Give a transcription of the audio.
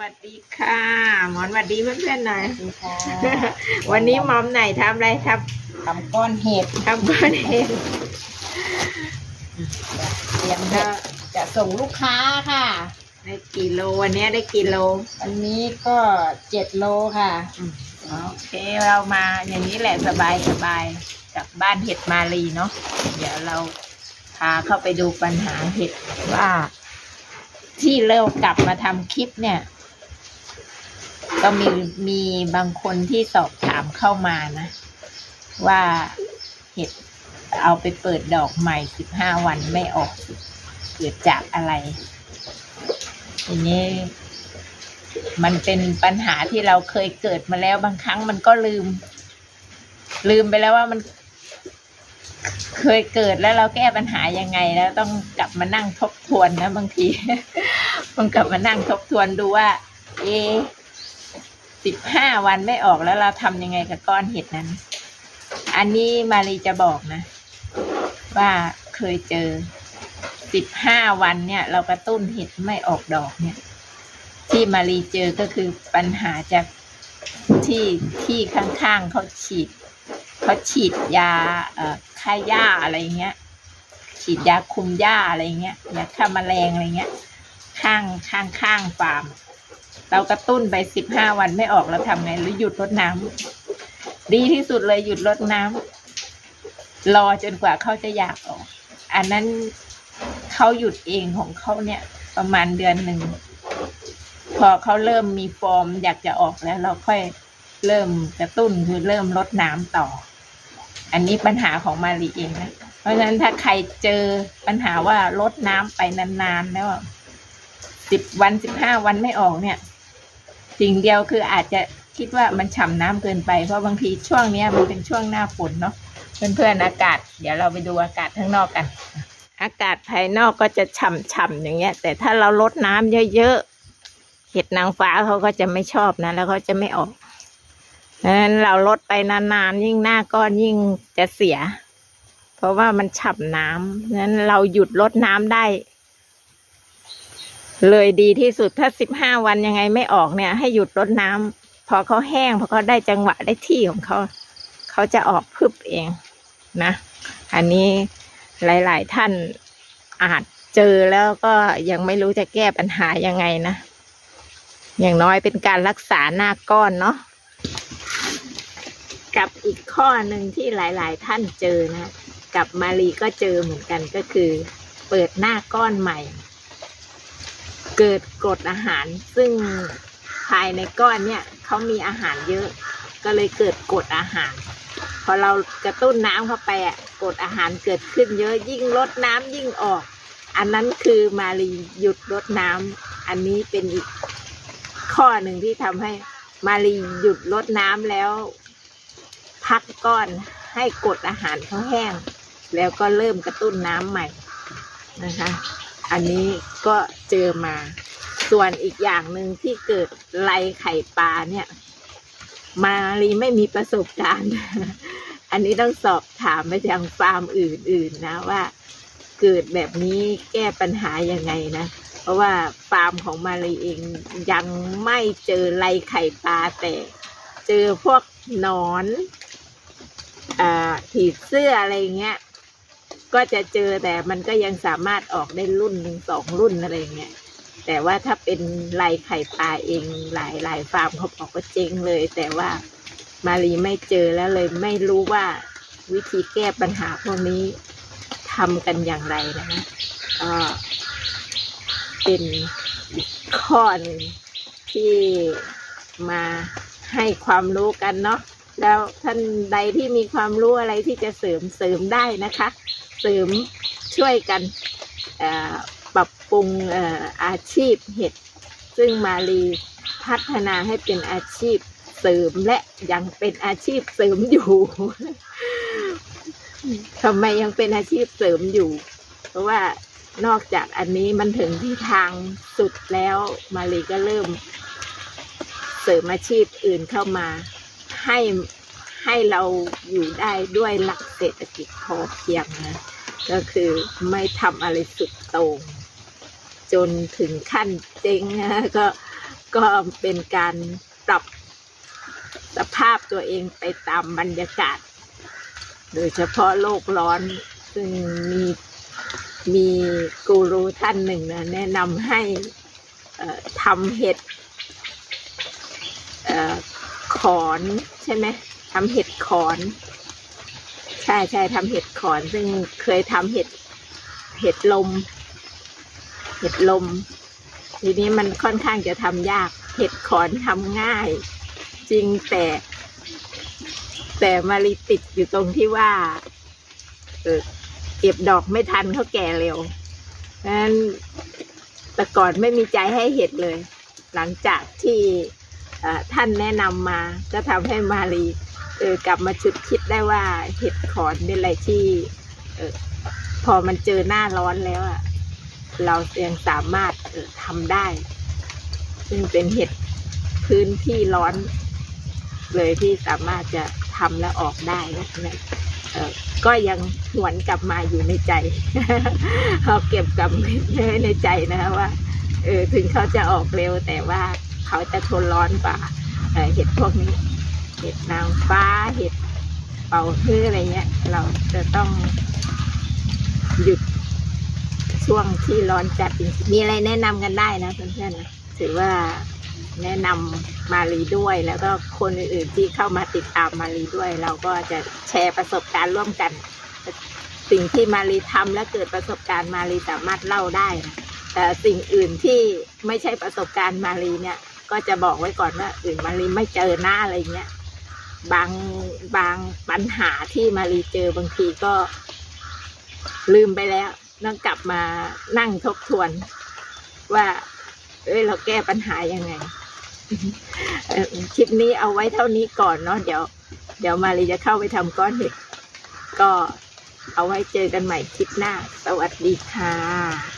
วัสดีค่ะ หมอนสวัสดีเพื่อนๆหน่อย ดีค่ะวันนี้มอมไหนทำอะไรครับทำก้อนเห็ดทำก้อนเองเตรียมเห็ดจะส่งลูกค้าค่ะ ได้กี่โลวันนี้ได้กี่โล วันนี้ก็เจ็ดโลค่ะ โอเคเรามาอย่างนี้แหละสบายสบายจากบ้านเห็ดมาลีเนาะ เดี๋ยวเราพาเข้าไปดูปัญหาเห็ดว่าที่เรากลับมาทำคลิปเนี่ย ก็มีมีบางคนที่สอบถามเข้ามานะ ว่าเห็ดเอาไปเปิดดอกใหม่สิบห้าวันไม่ออกเกิดจากอะไร ทีนี้ มันเป็นปัญหาที่เราเคยเกิดมาแล้วบางครั้งมันก็ลืม ลืมไปแล้วว่ามันเคยเกิดแล้วเราแก้ปัญหายังไงแล้วต้องกลับมานั่งทบทวนนะบางที ต้องกลับมานั่งทบทวนดูว่า เอ สิบห้าวันไม่ออกแล้วเราทำยังไงกับก้อนเห็ดนั้น อันนี้มารีจะบอกนะ ว่าเคยเจอสิบห้าวันเนี่ย เรากระตุ้นเห็ดไม่ออกดอกเนี่ย ที่มารีเจอก็คือปัญหาจากที่ที่ข้างๆเขาฉีดเขาฉีดยาเอ่อฆ่าหญ้าอะไรเงี้ย ฉีดยาคุมหญ้าอะไรเงี้ยยาฆ่าแมลงอะไรเงี้ย ข้างข้างข้างฟาร์ม เรากระตุ้นไปสิบห้าวันไม่ออกแล้วทำไงหรือหยุดรดน้ำดีที่สุดเลยหยุดรดน้ำรอจนกว่าเขาจะอยากออก อันนั้นเขาหยุดเองของเขาเนี่ย ประมาณเดือนหนึ่งพอเขาเริ่มมีฟอร์มอยากจะออกแล้วเราค่อยเริ่มกระตุ้นคือเริ่มลดน้ำต่อ อันนี้ปัญหาของมารีเองนะ เพราะฉะนั้นถ้าใครเจอปัญหาว่าลดน้ำไปนานๆแล้วสิบวันสิบห้าวันไม่ออกเนี่ย สิ่งเดียวคืออาจจะคิดว่ามันฉ่ำน้ำเกินไป เพราะบางทีช่วงเนี้ยมันเป็นช่วงหน้าฝนเนาะเพื่อนๆอากาศ เดี๋ยวเราไปดูอากาศข้างนอกกัน อากาศภายนอกก็จะฉ่ำๆอย่างเงี้ย แต่ถ้าเราลดน้ำเยอะๆเห็ดนางฟ้าเขาก็จะไม่ชอบนะ แล้วเขาจะไม่ออกดังนั้นเราลดไปนานๆยิ่งหน้าก้อนยิ่งจะเสีย เพราะว่ามันฉ่ำน้ำดังนั้นเราหยุดลดน้ำได้ เลยดีที่สุดถ้าสิบห้าวันยังไงไม่ออกเนี่ย ให้หยุดรดน้ำพอเขาแห้งพอเขาได้จังหวะได้ที่ของเขา เขาจะออกพึบเองนะ อันนี้หลาย ๆ ท่านอาจเจอแล้วก็ยังไม่รู้จะแก้ปัญหายังไงนะ อย่างน้อยเป็นการรักษาหน้าก้อนเนาะกับอีกข้อหนึ่งที่หลาย ๆ ท่านเจอนะ กับมารีก็เจอเหมือนกันก็คือ เปิดหน้าก้อนใหม่ เกิดกรดอาหาร ซึ่งภายในก้อนเนี่ยเขามีอาหารเยอะ ก็เลยเกิดกรดอาหาร พอเรากระตุ้นน้ำเข้าไปอะกรดอาหารเกิดขึ้นเยอะยิ่งลดน้ำยิ่งออก อันนั้นคือมารีหยุดลดน้ำอันนี้เป็นอีกข้อหนึ่งที่ทำให้มารีหยุดลดน้ำแล้ว พักก้อนให้กดอาหารเขาแห้ง แล้วก็เริ่มกระตุ้นน้ำใหม่นะคะ อันนี้ก็เจอมา ส่วนอีกอย่างหนึ่งที่เกิดไรไข่ปลาเนี่ย มารีไม่มีประสบการณ์ อันนี้ต้องสอบถามไปยังฟาร์มอื่นๆนะว่า เกิดแบบนี้แก้ปัญหายังไงนะ เพราะว่าฟาร์มของมารีเองยังไม่เจอไรไข่ปลาแต่ เจอพวกนอนอ่าผีเสื้ออะไรเงี้ย ก็จะเจอแต่มันก็ยังสามารถออกได้รุ่นหนึ่งสองรุ่นอะไรเงี้ยแต่ว่าถ้าเป็นลายไข่ปลาเองหลายหลายฟาร์มเขาบอกว่าเจ๊งเลย แต่ว่ามารีไม่เจอแล้วเลยไม่รู้ว่าวิธีแก้ปัญหาพวกนี้ทำกันอย่างไรนะก็เป็นข้อหนึ่งที่มาให้ความรู้กันเนาะแล้วท่านใดที่มีความรู้อะไรที่จะเสริมเสริมได้นะคะ เสริมช่วยกันปรับปรุงออาชีพเห็ด ซึ่งมารีพัฒนาให้เป็นอาชีพเสริมและยังเป็นอาชีพเสริมอยู่ทำไมยังเป็นอาชีพเสริมอยู่ เพราะว่านอกจากอันนี้มันถึงที่ทางสุดแล้วมารีก็เริ่มเสริมอาชีพอื่นเข้ามาให้ ให้เราอยู่ได้ด้วยหลักเศรษฐกิจพอเพียงนะ ก็คือไม่ทำอะไรสุดโต่งจนถึงขั้นเจ๊งนะก็ก็เป็นการปรับสภาพตัวเองไปตามบรรยากาศ โดยเฉพาะโลกร้อน ซึ่งมีมีกูรูท่านหนึ่งนะแนะนำให้เอ่อทำเห็ดเอ่อขอนใช่ไหม ทำเห็ดขอน ใช่ใช่ทำเห็ดขอน ซึ่งเคยทำเห็ด เห็ดลม เห็ดลม ทีนี้มันค่อนข้างจะทำยาก เห็ดขอนทำง่าย จริงแต่ แต่มารีติดอยู่ตรงที่ว่า เออเก็บดอกไม่ทันเขาแก่เร็วนั้นแต่ก่อนไม่มีใจให้เห็ดเลย หลังจากที่ท่านแนะนำมาก็ทำให้มารี เออกลับมาชุดคิดได้ว่าเห็ดขอนเป็นอะไรที่ เออพอมันเจอหน้าร้อนแล้วอะเรายังสามารถเออทำได้ ซึ่งเป็นเห็ดพื้นที่ร้อน เลยที่สามารถจะทำและออกได้นะเอ่อก็ยังหวนกลับมาอยู่ในใจเขาเก็บกลับในใจนะคะว่าเออถึงเขาจะออกเร็วแต่ว่าเขาจะทนร้อนกว่าเห็ดพวกนี้ เห็ดนางฟ้าเห็ดเป่าฮื้ออะไรเงี้ย เราจะต้องหยุดช่วงที่ร้อนจัดจริงมีอะไรแนะนำกันได้นะเพื่อนๆนะถือว่าแนะนำมารีด้วย แล้วก็คนอื่นๆที่เข้ามาติดตามมารีด้วย เราก็จะแชร์ประสบการณ์ร่วมกัน สิ่งที่มารีทำและเกิดประสบการณ์มารีสามารถเล่าได้นะแต่สิ่งอื่นที่ไม่ใช่ประสบการณ์มารีเนี่ย ก็จะบอกไว้ก่อนว่าอื่นมารีไม่เจอหน้าอะไรเงี้ย บางบางปัญหาที่มารีเจอบางทีก็ลืมไปแล้วต้องกลับมานั่งทบทวน ว่า เอ้ยเราแก้ปัญหายังไงคลิปนี้เอาไว้เท่านี้ก่อนเนาะเดี๋ยว เดี๋ยวมารีจะเข้าไปทำก้อนเห็ดก็เอาไว้เจอกันใหม่คลิปหน้า สวัสดีค่ะ